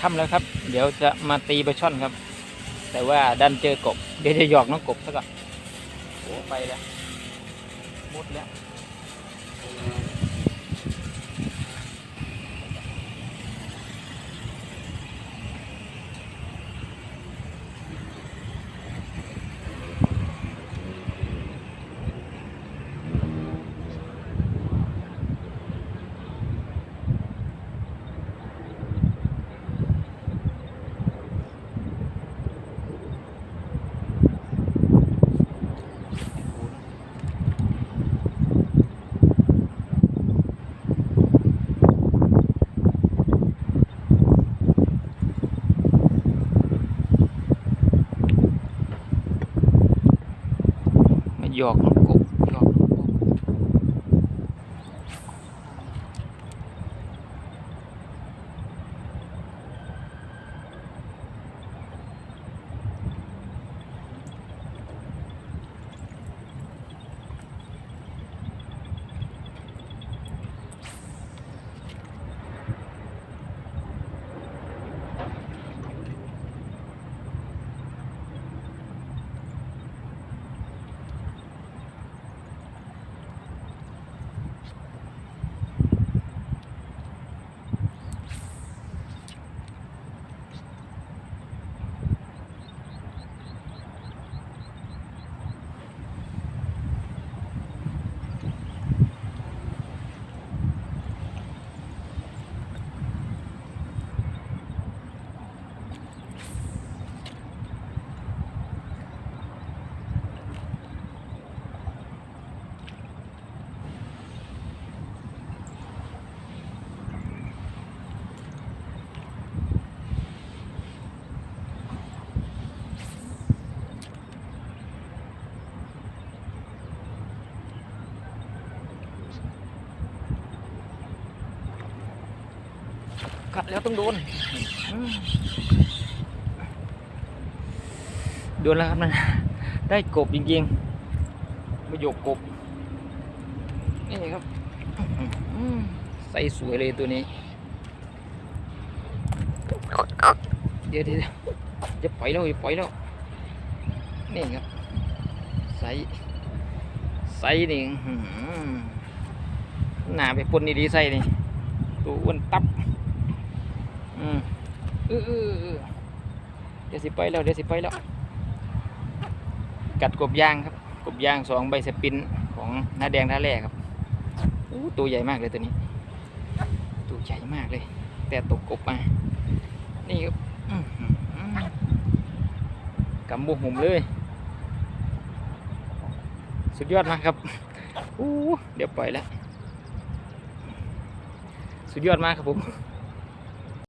ค่ำแล้วครับ เดี๋ยวจะมาตีปลาช่อนครับ แต่ว่าดันเจอกบ เดี๋ยวจะหยอกน้องกบซะก่อนโอ้ไปแล้วมุดแล้ว มา หยอก กัดแล้วต้องโดนอืมโดนแล้วครับนั่นได้กบจริงๆมาหยกกบ นี่ครับอืมใส่สวยเลยตัวนี้ เดี๋ยวเดี๋ยวจะปล่อยแล้วจะปล่อยแล้ว นี่ครับ ใส่ใส่นี่อื้อหือหนาไปปนนี่ดีใส่นี่ ตัวอ้วนตับ อืมเออเออเออเดี๋ยวสิไปแล้วเดี๋ยวสิไปแล้ว กัดกบยางครับ กบยางสองใบสปินของหน้าแดงท่าแร่ครับอู้ตัวใหญ่มากเลยตัวนี้ ตัวใหญ่มากเลย แต่ตกกบมา นี่ครับอื้อหือกำบุหุ่มเลย สุดยอดมากครับอู้เดี๋ยวปล่อยแล้ว สุดยอดมากครับผม